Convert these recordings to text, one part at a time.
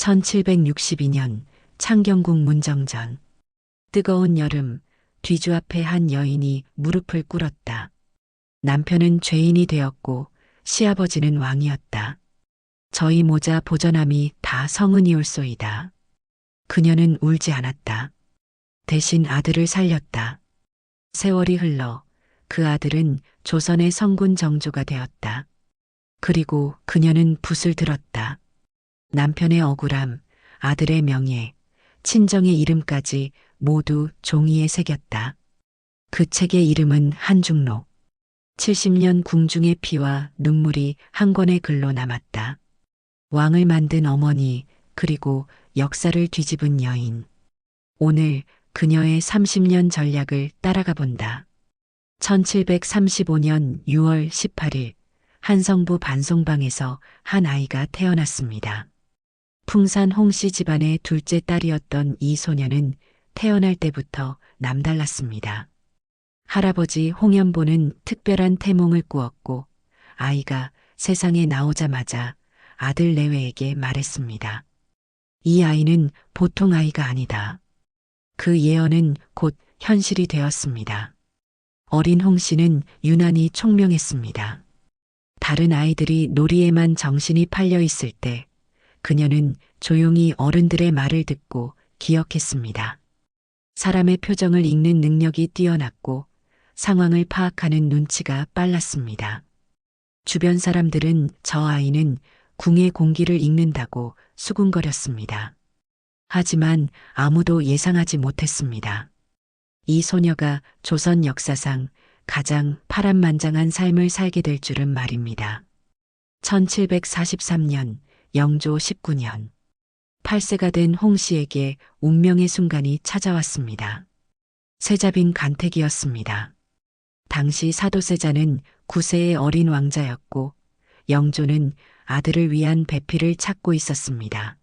1762년 창경궁 문정전. 뜨거운 여름 뒤주 앞에 한 여인이 무릎을 꿇었다. 남편은 죄인이 되었고 시아버지는 왕이었다. 저희 모자 보전함이 다 성은이올소이다. 그녀는 울지 않았다. 대신 아들을 살렸다. 세월이 흘러 그 아들은 조선의 성군 정조가 되었다. 그리고 그녀는 붓을 들었다. 남편의 억울함, 아들의 명예, 친정의 이름까지 모두 종이에 새겼다. 그 책의 이름은 한중록. 70년 궁중의 피와 눈물이 한 권의 글로 남았다. 왕을 만든 어머니, 그리고 역사를 뒤집은 여인. 오늘 그녀의 30년 전략을 따라가 본다. 1735년 6월 18일 한성부 반송방에서 한 아이가 태어났습니다. 풍산 홍씨 집안의 둘째 딸이었던 이 소녀는 태어날 때부터 남달랐습니다. 할아버지 홍연보는 특별한 태몽을 꾸었고 아이가 세상에 나오자마자 아들 내외에게 말했습니다. 이 아이는 보통 아이가 아니다. 그 예언은 곧 현실이 되었습니다. 어린 홍 씨는 유난히 총명했습니다. 다른 아이들이 놀이에만 정신이 팔려 있을 때 그녀는 조용히 어른들의 말을 듣고 기억했습니다. 사람의 표정을 읽는 능력이 뛰어났고 상황을 파악하는 눈치가 빨랐습니다. 주변 사람들은 저 아이는 궁의 공기를 읽는다고 수군거렸습니다. 하지만 아무도 예상하지 못했습니다. 이 소녀가 조선 역사상 가장 파란만장한 삶을 살게 될 줄은 말입니다. 1743년 영조 19년 8세가 된 홍 씨에게 운명의 순간이 찾아왔습니다. 세자빈 간택이었습니다. 당시 사도세자는 9세의 어린 왕자였고 영조는 아들을 위한 배필을 찾고 있었습니다.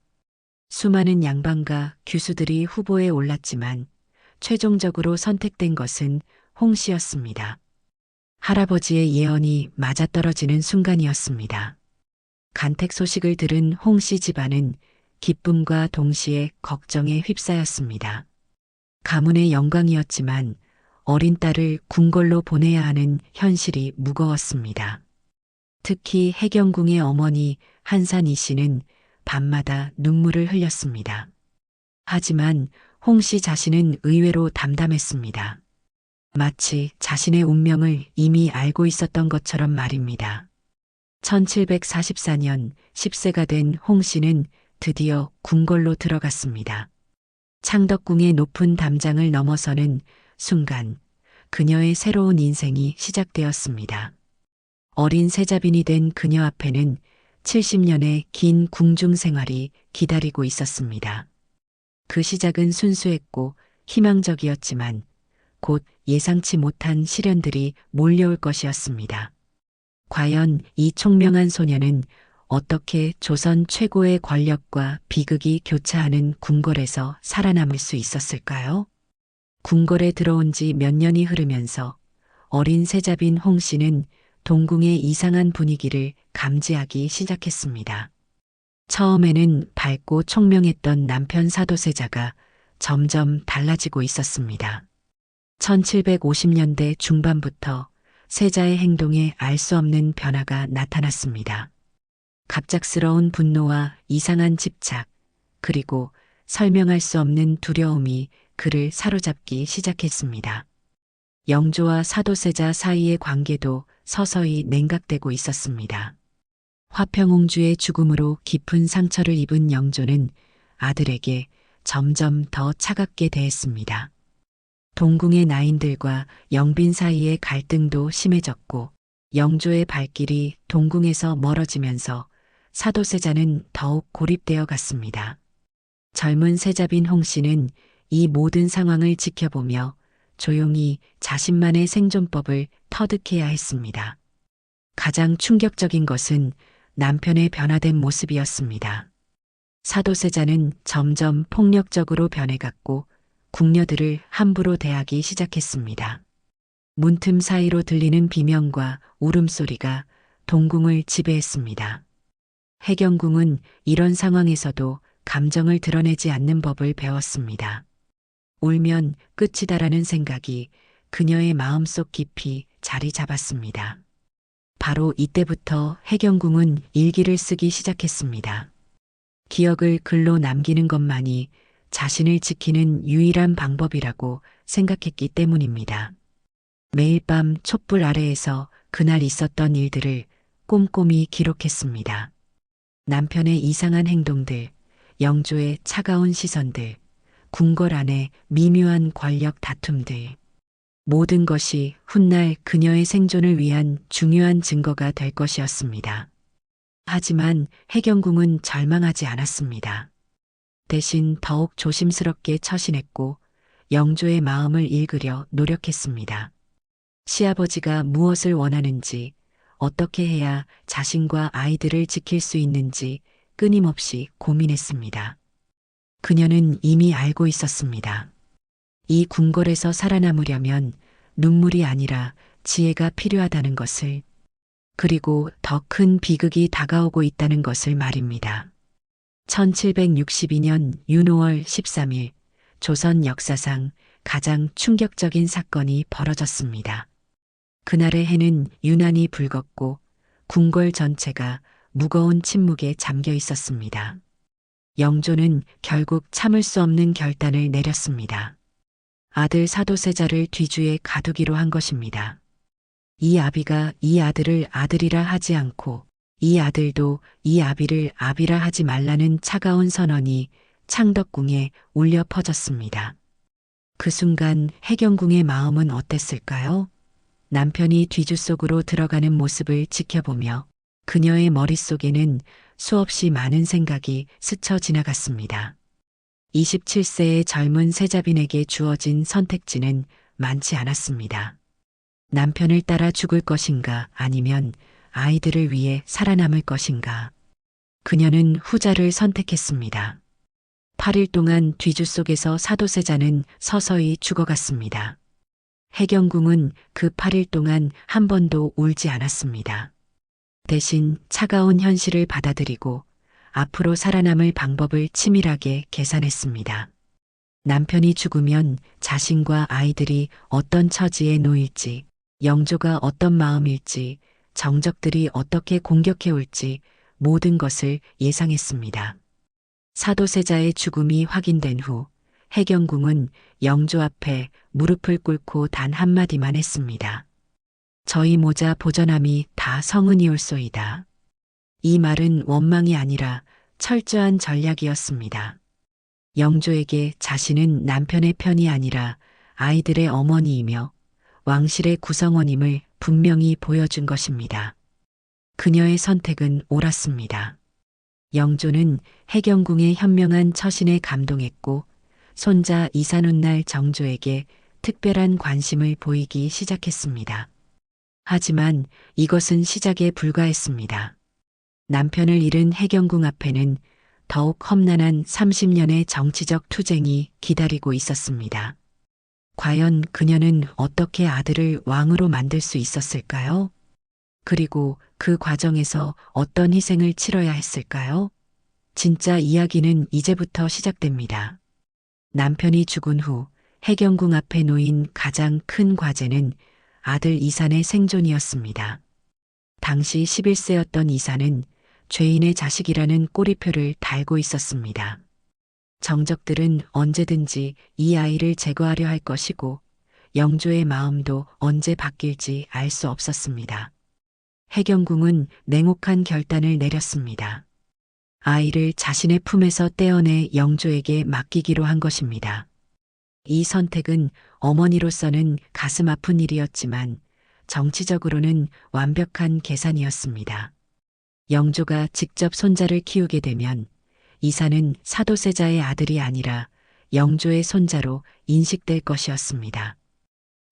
수많은 양반과 규수들이 후보에 올랐지만 최종적으로 선택된 것은 홍 씨였습니다. 할아버지의 예언이 맞아떨어지는 순간이었습니다. 간택 소식을 들은 홍 씨 집안은 기쁨과 동시에 걱정에 휩싸였습니다. 가문의 영광이었지만 어린 딸을 궁궐로 보내야 하는 현실이 무거웠습니다. 특히 해경궁의 어머니 한산이 씨는 밤마다 눈물을 흘렸습니다. 하지만 홍 씨 자신은 의외로 담담했습니다. 마치 자신의 운명을 이미 알고 있었던 것처럼 말입니다. 1744년 10세가 된 홍 씨는 드디어 궁궐로 들어갔습니다. 창덕궁의 높은 담장을 넘어서는 순간 그녀의 새로운 인생이 시작되었습니다. 어린 세자빈이 된 그녀 앞에는 70년의 긴 궁중 생활이 기다리고 있었습니다. 그 시작은 순수했고 희망적이었지만 곧 예상치 못한 시련들이 몰려올 것이었습니다. 과연 이 총명한 소녀는 어떻게 조선 최고의 권력과 비극이 교차하는 궁궐에서 살아남을 수 있었을까요? 궁궐에 들어온 지 몇 년이 흐르면서 어린 세자빈 홍 씨는 동궁의 이상한 분위기를 감지하기 시작했습니다. 처음에는 밝고 총명했던 남편 사도세자가 점점 달라지고 있었습니다. 1750년대 중반부터 세자의 행동에 알 수 없는 변화가 나타났습니다. 갑작스러운 분노와 이상한 집착, 그리고 설명할 수 없는 두려움이 그를 사로잡기 시작했습니다. 영조와 사도세자 사이의 관계도 서서히 냉각되고 있었습니다. 화평옹주의 죽음으로 깊은 상처를 입은 영조는 아들에게 점점 더 차갑게 대했습니다. 동궁의 나인들과 영빈 사이의 갈등도 심해졌고 영조의 발길이 동궁에서 멀어지면서 사도세자는 더욱 고립되어 갔습니다. 젊은 세자빈 홍 씨는 이 모든 상황을 지켜보며 조용히 자신만의 생존법을 터득해야 했습니다. 가장 충격적인 것은 남편의 변화된 모습이었습니다. 사도세자는 점점 폭력적으로 변해갔고 궁녀들을 함부로 대하기 시작했습니다. 문틈 사이로 들리는 비명과 울음소리가 동궁을 지배했습니다. 해경궁은 이런 상황에서도 감정을 드러내지 않는 법을 배웠습니다. 울면 끝이다라는 생각이 그녀의 마음속 깊이 자리 잡았습니다. 바로 이때부터 해경궁은 일기를 쓰기 시작했습니다. 기억을 글로 남기는 것만이 자신을 지키는 유일한 방법이라고 생각했기 때문입니다. 매일 밤 촛불 아래에서 그날 있었던 일들을 꼼꼼히 기록했습니다. 남편의 이상한 행동들, 영조의 차가운 시선들, 궁궐 안의 미묘한 권력 다툼들. 모든 것이 훗날 그녀의 생존을 위한 중요한 증거가 될 것이었습니다. 하지만 해경궁은 절망하지 않았습니다. 대신 더욱 조심스럽게 처신했고 영조의 마음을 읽으려 노력했습니다. 시아버지가 무엇을 원하는지, 어떻게 해야 자신과 아이들을 지킬 수 있는지 끊임없이 고민했습니다. 그녀는 이미 알고 있었습니다. 이 궁궐에서 살아남으려면 눈물이 아니라 지혜가 필요하다는 것을, 그리고 더 큰 비극이 다가오고 있다는 것을 말입니다. 1762년 윤호월 13일 조선 역사상 가장 충격적인 사건이 벌어졌습니다. 그날의 해는 유난히 붉었고 궁궐 전체가 무거운 침묵에 잠겨 있었습니다. 영조는 결국 참을 수 없는 결단을 내렸습니다. 아들 사도세자를 뒤주에 가두기로 한 것입니다. 이 아비가 이 아들을 아들이라 하지 않고 이 아들도 이 아비를 아비라 하지 말라는 차가운 선언이 창덕궁에 울려 퍼졌습니다. 그 순간 해경궁의 마음은 어땠을까요? 남편이 뒤주 속으로 들어가는 모습을 지켜보며 그녀의 머릿속에는 수없이 많은 생각이 스쳐 지나갔습니다. 27세의 젊은 세자빈에게 주어진 선택지는 많지 않았습니다. 남편을 따라 죽을 것인가 아니면 아이들을 위해 살아남을 것인가. 그녀는 후자를 선택했습니다. 8일 동안 뒤주 속에서 사도세자는 서서히 죽어갔습니다. 해경궁은 그 8일 동안 한 번도 울지 않았습니다. 대신 차가운 현실을 받아들이고 앞으로 살아남을 방법을 치밀하게 계산했습니다. 남편이 죽으면 자신과 아이들이 어떤 처지에 놓일지, 영조가 어떤 마음일지, 정적들이 어떻게 공격해 올지 모든 것을 예상했습니다. 사도세자의 죽음이 확인된 후 해경궁은 영조 앞에 무릎을 꿇고 단 한마디만 했습니다. 저희 모자 보전함이 다 성은이올소이다. 이 말은 원망이 아니라 철저한 전략이었습니다. 영조에게 자신은 남편의 편이 아니라 아이들의 어머니이며 왕실의 구성원임을 분명히 보여준 것입니다. 그녀의 선택은 옳았습니다. 영조는 해경궁의 현명한 처신에 감동했고 손자 이산훗날 정조에게 특별한 관심을 보이기 시작했습니다. 하지만 이것은 시작에 불과했습니다. 남편을 잃은 해경궁 앞에는 더욱 험난한 30년의 정치적 투쟁이 기다리고 있었습니다. 과연 그녀는 어떻게 아들을 왕으로 만들 수 있었을까요? 그리고 그 과정에서 어떤 희생을 치러야 했을까요? 진짜 이야기는 이제부터 시작됩니다. 남편이 죽은 후 해경궁 앞에 놓인 가장 큰 과제는 아들 이산의 생존이었습니다. 당시 11세였던 이산은 죄인의 자식이라는 꼬리표를 달고 있었습니다. 정적들은 언제든지 이 아이를 제거하려 할 것이고 영조의 마음도 언제 바뀔지 알 수 없었습니다. 해경궁은 냉혹한 결단을 내렸습니다. 아이를 자신의 품에서 떼어내 영조에게 맡기기로 한 것입니다. 이 선택은 어머니로서는 가슴 아픈 일이었지만 정치적으로는 완벽한 계산이었습니다. 영조가 직접 손자를 키우게 되면 이사는 사도세자의 아들이 아니라 영조의 손자로 인식될 것이었습니다.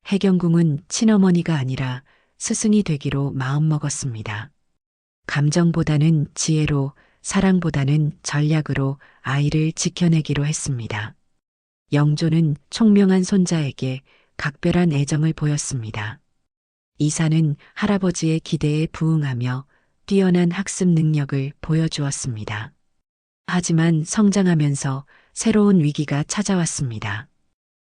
해경궁은 친어머니가 아니라 스승이 되기로 마음먹었습니다. 감정보다는 지혜로, 사랑보다는 전략으로 아이를 지켜내기로 했습니다. 영조는 총명한 손자에게 각별한 애정을 보였습니다. 이사는 할아버지의 기대에 부응하며 뛰어난 학습 능력을 보여주었습니다. 하지만 성장하면서 새로운 위기가 찾아왔습니다.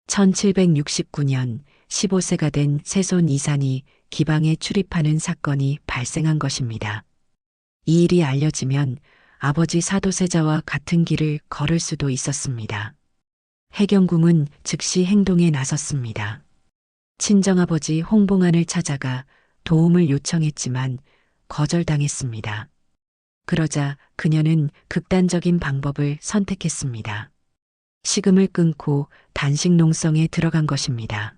1769년 15세가 된 세손 이산이 기방에 출입하는 사건이 발생한 것입니다. 이 일이 알려지면 아버지 사도세자와 같은 길을 걸을 수도 있었습니다. 해경궁은 즉시 행동에 나섰습니다. 친정아버지 홍봉안을 찾아가 도움을 요청했지만 거절당했습니다. 그러자 그녀는 극단적인 방법을 선택했습니다. 식음을 끊고 단식 농성에 들어간 것입니다.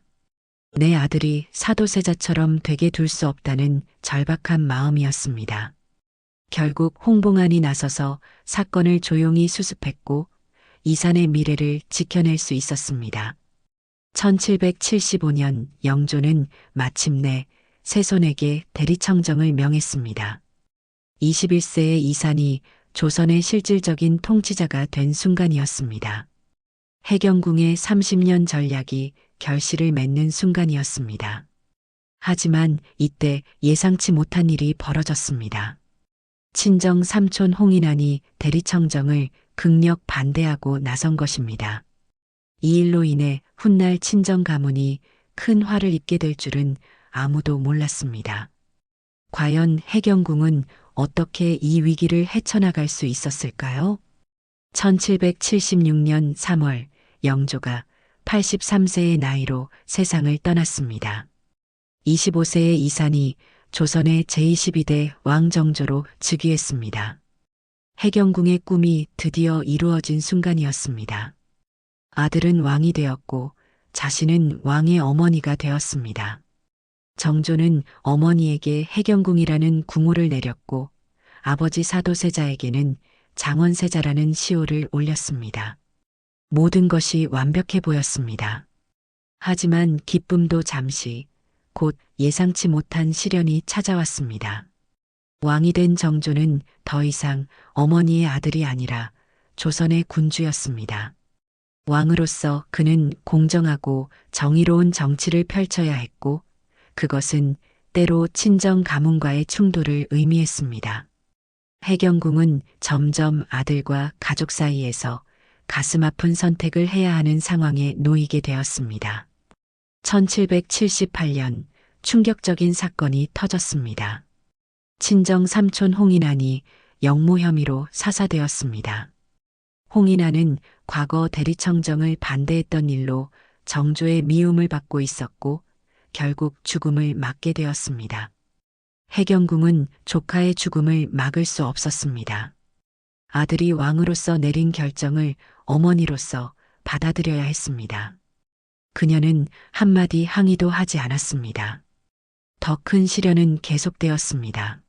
내 아들이 사도세자처럼 되게 둘 수 없다는 절박한 마음이었습니다. 결국 홍봉안이 나서서 사건을 조용히 수습했고 이산의 미래를 지켜낼 수 있었습니다. 1775년 영조는 마침내 세손에게 대리청정을 명했습니다. 21세의 이산이 조선의 실질적인 통치자가 된 순간이었습니다. 해경궁의 30년 전략이 결실을 맺는 순간이었습니다. 하지만 이때 예상치 못한 일이 벌어졌습니다. 친정 삼촌 홍인환이 대리청정을 극력 반대하고 나선 것입니다. 이 일로 인해 훗날 친정 가문이 큰 화를 입게 될 줄은 아무도 몰랐습니다. 과연 해경궁은 어떻게 이 위기를 헤쳐나갈 수 있었을까요? 1776년 3월 영조가 83세의 나이로 세상을 떠났습니다. 25세의 이산이 조선의 제22대 왕정조로 즉위했습니다. 해경궁의 꿈이 드디어 이루어진 순간이었습니다. 아들은 왕이 되었고 자신은 왕의 어머니가 되었습니다. 정조는 어머니에게 해경궁이라는 궁호를 내렸고 아버지 사도세자에게는 장원세자라는 시호를 올렸습니다. 모든 것이 완벽해 보였습니다. 하지만 기쁨도 잠시 곧 예상치 못한 시련이 찾아왔습니다. 왕이 된 정조는 더 이상 어머니의 아들이 아니라 조선의 군주였습니다. 왕으로서 그는 공정하고 정의로운 정치를 펼쳐야 했고 그것은 때로 친정 가문과의 충돌을 의미했습니다. 해경궁은 점점 아들과 가족 사이에서 가슴 아픈 선택을 해야 하는 상황에 놓이게 되었습니다. 1778년 충격적인 사건이 터졌습니다. 친정 삼촌 홍인환이 영모 혐의로 사사되었습니다. 홍인환은 과거 대리청정을 반대했던 일로 정조의 미움을 받고 있었고 결국 죽음을 맞게 되었습니다. 해경궁은 조카의 죽음을 막을 수 없었습니다. 아들이 왕으로서 내린 결정을 어머니로서 받아들여야 했습니다. 그녀는 한마디 항의도 하지 않았습니다. 더 큰 시련은 계속되었습니다.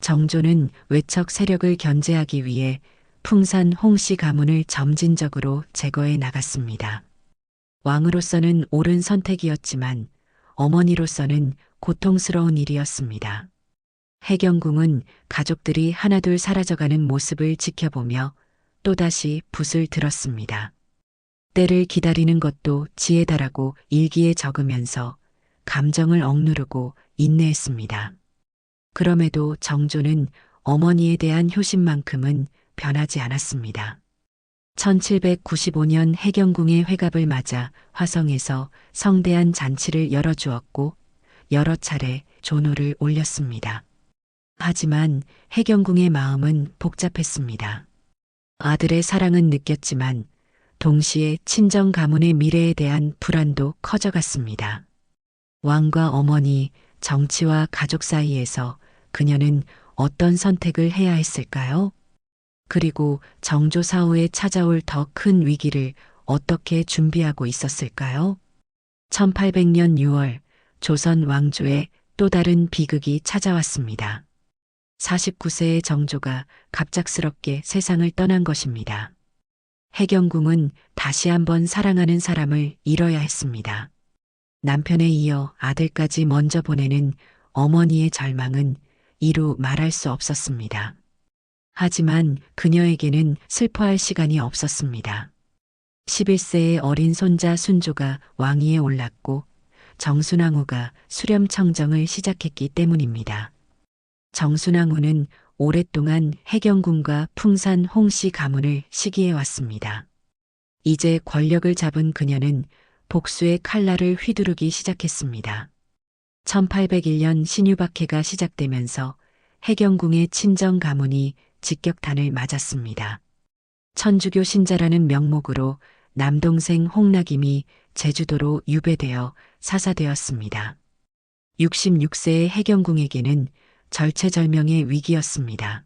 정조는 외척 세력을 견제하기 위해 풍산 홍씨 가문을 점진적으로 제거해 나갔습니다. 왕으로서는 옳은 선택이었지만 어머니로서는 고통스러운 일이었습니다. 해경궁은 가족들이 하나둘 사라져가는 모습을 지켜보며 또다시 붓을 들었습니다. 때를 기다리는 것도 지혜다라고 일기에 적으면서 감정을 억누르고 인내했습니다. 그럼에도 정조는 어머니에 대한 효심만큼은 변하지 않았습니다. 1795년 해경궁의 회갑을 맞아 화성에서 성대한 잔치를 열어주었고 여러 차례 조노를 올렸습니다. 하지만 해경궁의 마음은 복잡했습니다. 아들의 사랑은 느꼈지만 동시에 친정 가문의 미래에 대한 불안도 커져갔습니다. 왕과 어머니, 정치와 가족 사이에서 그녀는 어떤 선택을 해야 했을까요? 그리고 정조 사후에 찾아올 더 큰 위기를 어떻게 준비하고 있었을까요? 1800년 6월 조선 왕조의 또 다른 비극이 찾아왔습니다. 49세의 정조가 갑작스럽게 세상을 떠난 것입니다. 해경궁은 다시 한번 사랑하는 사람을 잃어야 했습니다. 남편에 이어 아들까지 먼저 보내는 어머니의 절망은 이루 말할 수 없었습니다. 하지만 그녀에게는 슬퍼할 시간이 없었습니다. 11세의 어린 손자 순조가 왕위에 올랐고 정순왕후가 수렴청정을 시작했기 때문입니다. 정순왕후는 오랫동안 해경군과 풍산 홍씨 가문을 시기해 왔습니다. 이제 권력을 잡은 그녀는 복수의 칼날을 휘두르기 시작했습니다. 1801년 신유박해가 시작되면서 해경궁의 친정 가문이 직격탄을 맞았습니다. 천주교 신자라는 명목으로 남동생 홍락임이 제주도로 유배되어 사사되었습니다. 66세의 해경궁에게는 절체절명의 위기였습니다.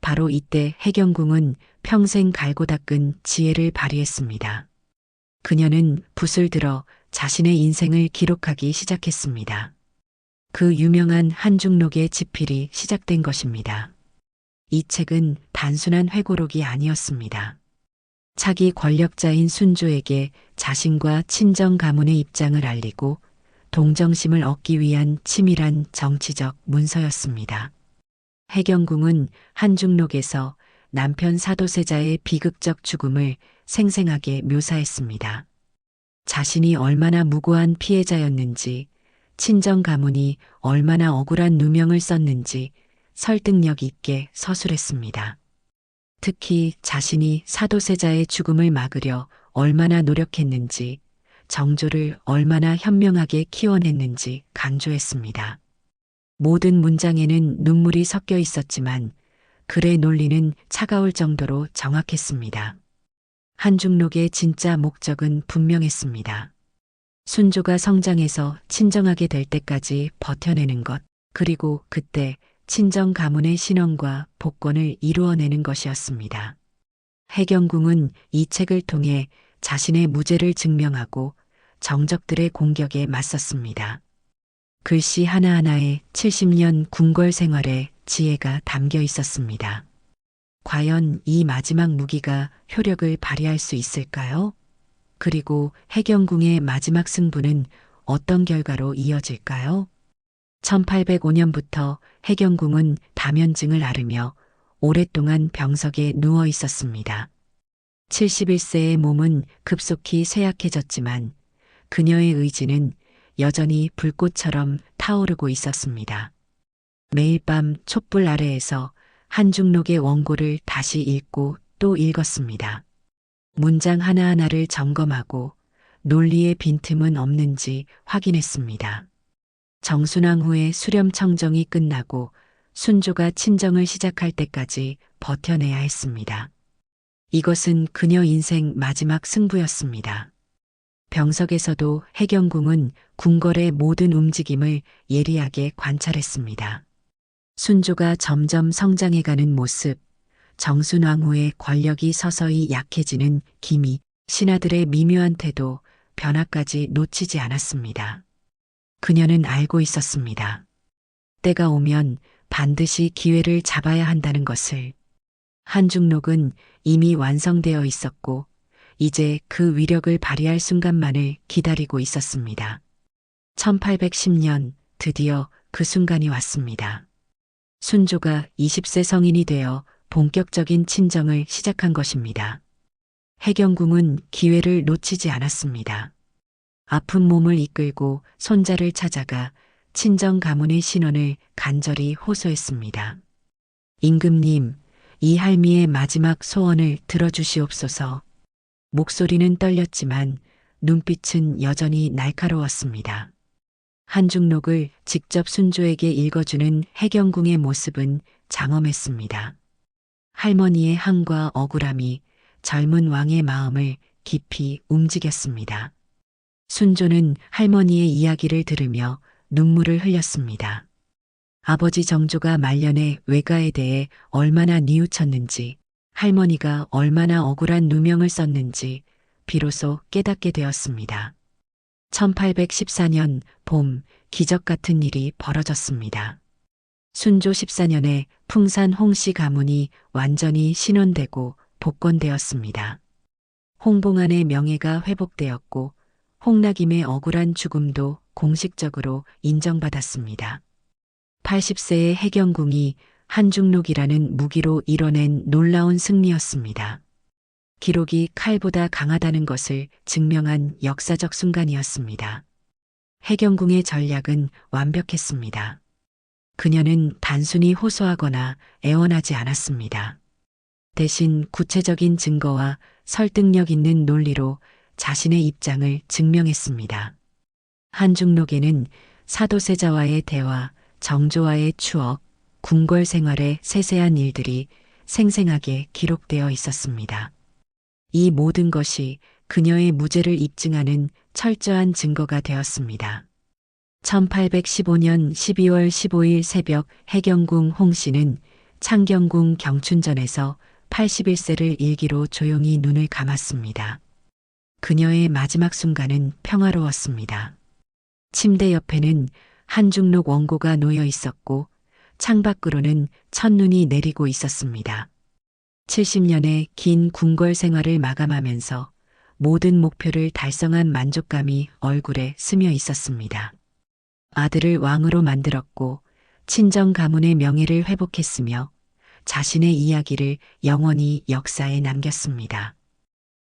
바로 이때 해경궁은 평생 갈고 닦은 지혜를 발휘했습니다. 그녀는 붓을 들어 자신의 인생을 기록하기 시작했습니다. 그 유명한 한중록의 집필이 시작된 것입니다. 이 책은 단순한 회고록이 아니었습니다. 차기 권력자인 순조에게 자신과 친정 가문의 입장을 알리고 동정심을 얻기 위한 치밀한 정치적 문서였습니다. 해경궁은 한중록에서 남편 사도세자의 비극적 죽음을 생생하게 묘사했습니다. 자신이 얼마나 무고한 피해자였는지, 친정 가문이 얼마나 억울한 누명을 썼는지 설득력 있게 서술했습니다. 특히 자신이 사도세자의 죽음을 막으려 얼마나 노력했는지, 정조를 얼마나 현명하게 키워냈는지 강조했습니다. 모든 문장에는 눈물이 섞여 있었지만 글의 논리는 차가울 정도로 정확했습니다. 한중록의 진짜 목적은 분명했습니다. 순조가 성장해서 친정하게 될 때까지 버텨내는 것, 그리고 그때 친정 가문의 신원과 복권을 이루어내는 것이었습니다. 해경궁은 이 책을 통해 자신의 무죄를 증명하고 정적들의 공격에 맞섰습니다. 글씨 하나하나에 70년 궁궐 생활의 지혜가 담겨 있었습니다. 과연 이 마지막 무기가 효력을 발휘할 수 있을까요? 그리고 해경궁의 마지막 승부는 어떤 결과로 이어질까요? 1805년부터 해경궁은 다면증을 앓으며 오랫동안 병석에 누워 있었습니다. 71세의 몸은 급속히 쇠약해졌지만 그녀의 의지는 여전히 불꽃처럼 타오르고 있었습니다. 매일 밤 촛불 아래에서 한중록의 원고를 다시 읽고 또 읽었습니다. 문장 하나하나를 점검하고 논리의 빈틈은 없는지 확인했습니다. 정순왕 후의 수렴 청정이 끝나고 순조가 친정을 시작할 때까지 버텨내야 했습니다. 이것은 그녀 인생 마지막 승부였습니다. 병석에서도 해경궁은 궁궐의 모든 움직임을 예리하게 관찰했습니다. 순조가 점점 성장해가는 모습, 정순왕후의 권력이 서서히 약해지는 기미, 신하들의 미묘한 태도, 변화까지 놓치지 않았습니다. 그녀는 알고 있었습니다. 때가 오면 반드시 기회를 잡아야 한다는 것을. 한중록은 이미 완성되어 있었고, 이제 그 위력을 발휘할 순간만을 기다리고 있었습니다. 1810년 드디어 그 순간이 왔습니다. 순조가 20세 성인이 되어 본격적인 친정을 시작한 것입니다. 해경궁은 기회를 놓치지 않았습니다. 아픈 몸을 이끌고 손자를 찾아가 친정 가문의 신원을 간절히 호소했습니다. 임금님, 이 할미의 마지막 소원을 들어주시옵소서. 목소리는 떨렸지만 눈빛은 여전히 날카로웠습니다. 한중록을 직접 순조에게 읽어주는 해경궁의 모습은 장엄했습니다. 할머니의 한과 억울함이 젊은 왕의 마음을 깊이 움직였습니다. 순조는 할머니의 이야기를 들으며 눈물을 흘렸습니다. 아버지 정조가 말년에 외가에 대해 얼마나 뉘우쳤는지, 할머니가 얼마나 억울한 누명을 썼는지 비로소 깨닫게 되었습니다. 1814년 봄 기적 같은 일이 벌어졌습니다. 순조 14년에 풍산 홍씨 가문이 완전히 신원되고 복권되었습니다. 홍봉안의 명예가 회복되었고 홍락임의 억울한 죽음도 공식적으로 인정받았습니다. 80세의 해경궁이 한중록이라는 무기로 이뤄낸 놀라운 승리였습니다. 기록이 칼보다 강하다는 것을 증명한 역사적 순간이었습니다. 해경궁의 전략은 완벽했습니다. 그녀는 단순히 호소하거나 애원하지 않았습니다. 대신 구체적인 증거와 설득력 있는 논리로 자신의 입장을 증명했습니다. 한중록에는 사도세자와의 대화, 정조와의 추억, 궁궐 생활의 세세한 일들이 생생하게 기록되어 있었습니다. 이 모든 것이 그녀의 무죄를 입증하는 철저한 증거가 되었습니다. 1815년 12월 15일 새벽 해경궁 홍 씨는 창경궁 경춘전에서 81세를 일기로 조용히 눈을 감았습니다. 그녀의 마지막 순간은 평화로웠습니다. 침대 옆에는 한중록 원고가 놓여 있었고 창밖으로는 첫눈이 내리고 있었습니다. 70년의 긴 궁궐 생활을 마감하면서 모든 목표를 달성한 만족감이 얼굴에 스며 있었습니다. 아들을 왕으로 만들었고 친정 가문의 명예를 회복했으며 자신의 이야기를 영원히 역사에 남겼습니다.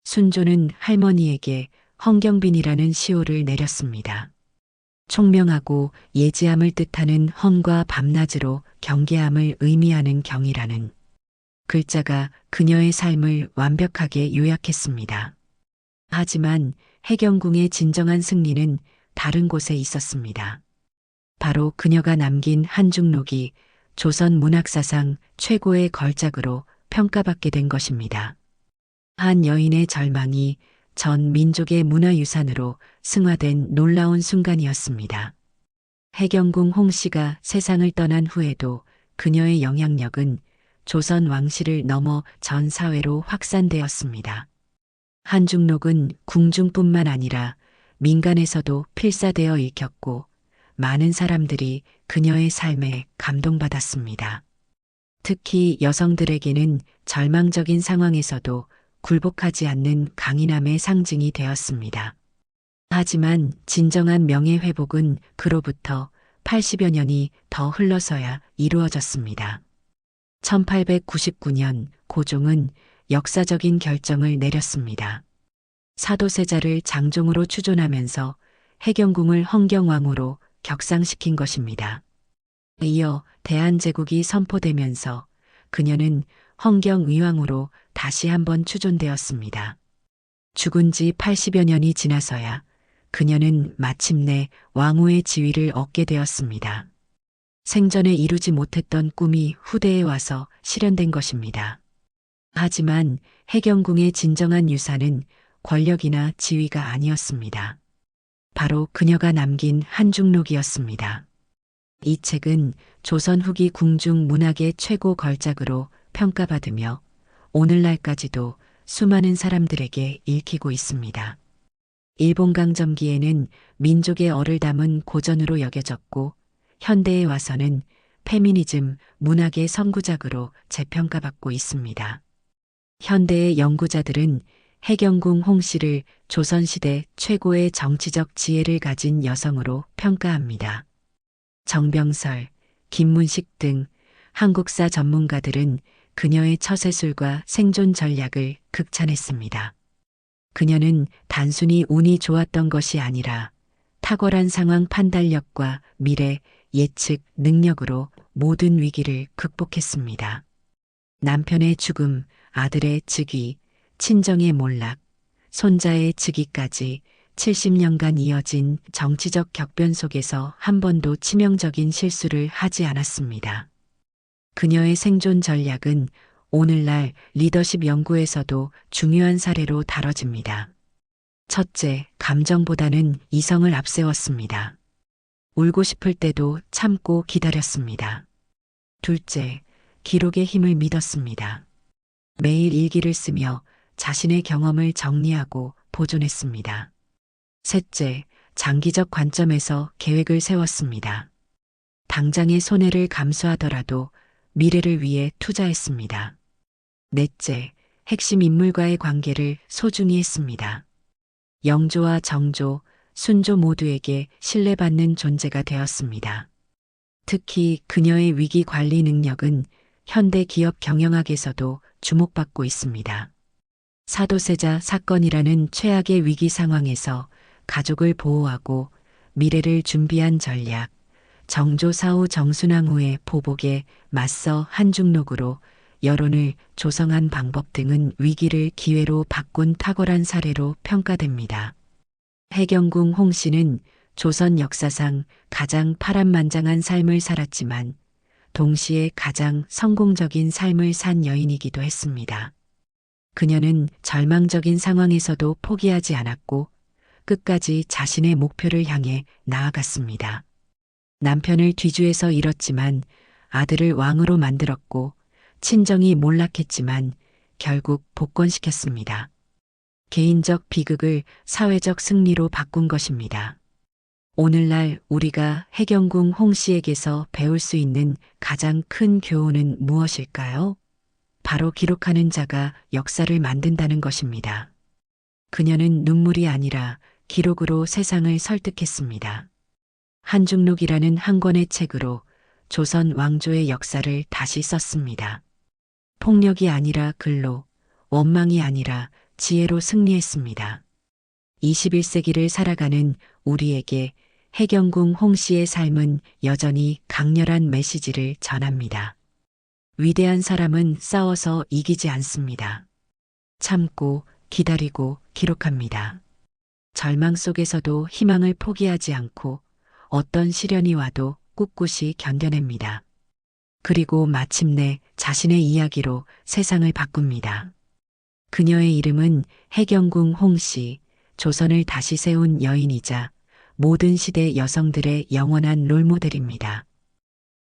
순조는 할머니에게 헝경빈이라는 시호를 내렸습니다. 총명하고 예지함을 뜻하는 헝과 밤낮으로 경계함을 의미하는 경이라는 글자가 그녀의 삶을 완벽하게 요약했습니다. 하지만 해경궁의 진정한 승리는 다른 곳에 있었습니다. 바로 그녀가 남긴 한중록이 조선 문학사상 최고의 걸작으로 평가받게 된 것입니다. 한 여인의 절망이 전 민족의 문화유산으로 승화된 놀라운 순간이었습니다. 해경궁 홍 씨가 세상을 떠난 후에도 그녀의 영향력은 조선 왕실을 넘어 전 사회로 확산되었습니다. 한중록은 궁중뿐만 아니라 민간에서도 필사되어 읽혔고 많은 사람들이 그녀의 삶에 감동받았습니다. 특히 여성들에게는 절망적인 상황에서도 굴복하지 않는 강인함의 상징이 되었습니다. 하지만 진정한 명예회복은 그로부터 80여 년이 더 흘러서야 이루어졌습니다. 1899년 고종은 역사적인 결정을 내렸습니다. 사도세자를 장종으로 추존하면서 해경궁을 헌경왕으로 격상시킨 것입니다. 이어 대한제국이 선포되면서 그녀는 헌경의왕으로 다시 한번 추존되었습니다. 죽은 지 80여 년이 지나서야 그녀는 마침내 왕후의 지위를 얻게 되었습니다. 생전에 이루지 못했던 꿈이 후대에 와서 실현된 것입니다. 하지만 해경궁의 진정한 유산은 권력이나 지위가 아니었습니다. 바로 그녀가 남긴 한중록이었습니다. 이 책은 조선 후기 궁중 문학의 최고 걸작으로 평가받으며 오늘날까지도 수많은 사람들에게 읽히고 있습니다. 일본 강 점기에는 민족의 얼을 담은 고전으로 여겨졌고 현대에 와서는 페미니즘 문학의 선구작으로 재평가받고 있습니다. 현대의 연구자들은 해경궁 홍 씨를 조선시대 최고의 정치적 지혜를 가진 여성으로 평가합니다. 정병설, 김문식 등 한국사 전문가들은 그녀의 처세술과 생존 전략을 극찬했습니다. 그녀는 단순히 운이 좋았던 것이 아니라 탁월한 상황 판단력과 미래 예측 능력으로 모든 위기를 극복했습니다. 남편의 죽음, 아들의 즉위, 친정의 몰락, 손자의 즉위까지 70년간 이어진 정치적 격변 속에서 한 번도 치명적인 실수를 하지 않았습니다. 그녀의 생존 전략은 오늘날 리더십 연구에서도 중요한 사례로 다뤄집니다. 첫째, 감정보다는 이성을 앞세웠습니다. 울고 싶을 때도 참고 기다렸습니다. 둘째, 기록의 힘을 믿었습니다. 매일 일기를 쓰며 자신의 경험을 정리하고 보존했습니다. 셋째, 장기적 관점에서 계획을 세웠습니다. 당장의 손해를 감수하더라도 미래를 위해 투자했습니다. 넷째, 핵심 인물과의 관계를 소중히 했습니다. 영조와 정조, 순조 모두에게 신뢰받는 존재가 되었습니다. 특히 그녀의 위기 관리 능력은 현대 기업 경영학에서도 주목받고 있습니다. 사도세자 사건이라는 최악의 위기 상황에서 가족을 보호하고 미래를 준비한 전략, 정조사후 정순왕후의 보복에 맞서 한중록으로 여론을 조성한 방법 등은 위기를 기회로 바꾼 탁월한 사례로 평가됩니다. 해경궁 홍 씨는 조선 역사상 가장 파란만장한 삶을 살았지만 동시에 가장 성공적인 삶을 산 여인이기도 했습니다. 그녀는 절망적인 상황에서도 포기하지 않았고 끝까지 자신의 목표를 향해 나아갔습니다. 남편을 뒤주에서 잃었지만 아들을 왕으로 만들었고 친정이 몰락했지만 결국 복권시켰습니다. 개인적 비극을 사회적 승리로 바꾼 것입니다. 오늘날 우리가 해경궁 홍 씨에게서 배울 수 있는 가장 큰 교훈은 무엇일까요? 바로 기록하는 자가 역사를 만든다는 것입니다. 그녀는 눈물이 아니라 기록으로 세상을 설득했습니다. 한중록이라는 한 권의 책으로 조선 왕조의 역사를 다시 썼습니다. 폭력이 아니라 글로, 원망이 아니라 지혜로 승리했습니다. 21세기를 살아가는 우리에게 해경궁 홍 씨의 삶은 여전히 강렬한 메시지를 전합니다. 위대한 사람은 싸워서 이기지 않습니다. 참고, 기다리고, 기록합니다. 절망 속에서도 희망을 포기하지 않고 어떤 시련이 와도 꿋꿋이 견뎌냅니다. 그리고 마침내 자신의 이야기로 세상을 바꿉니다. 그녀의 이름은 해경궁 홍씨, 조선을 다시 세운 여인이자 모든 시대 여성들의 영원한 롤모델입니다.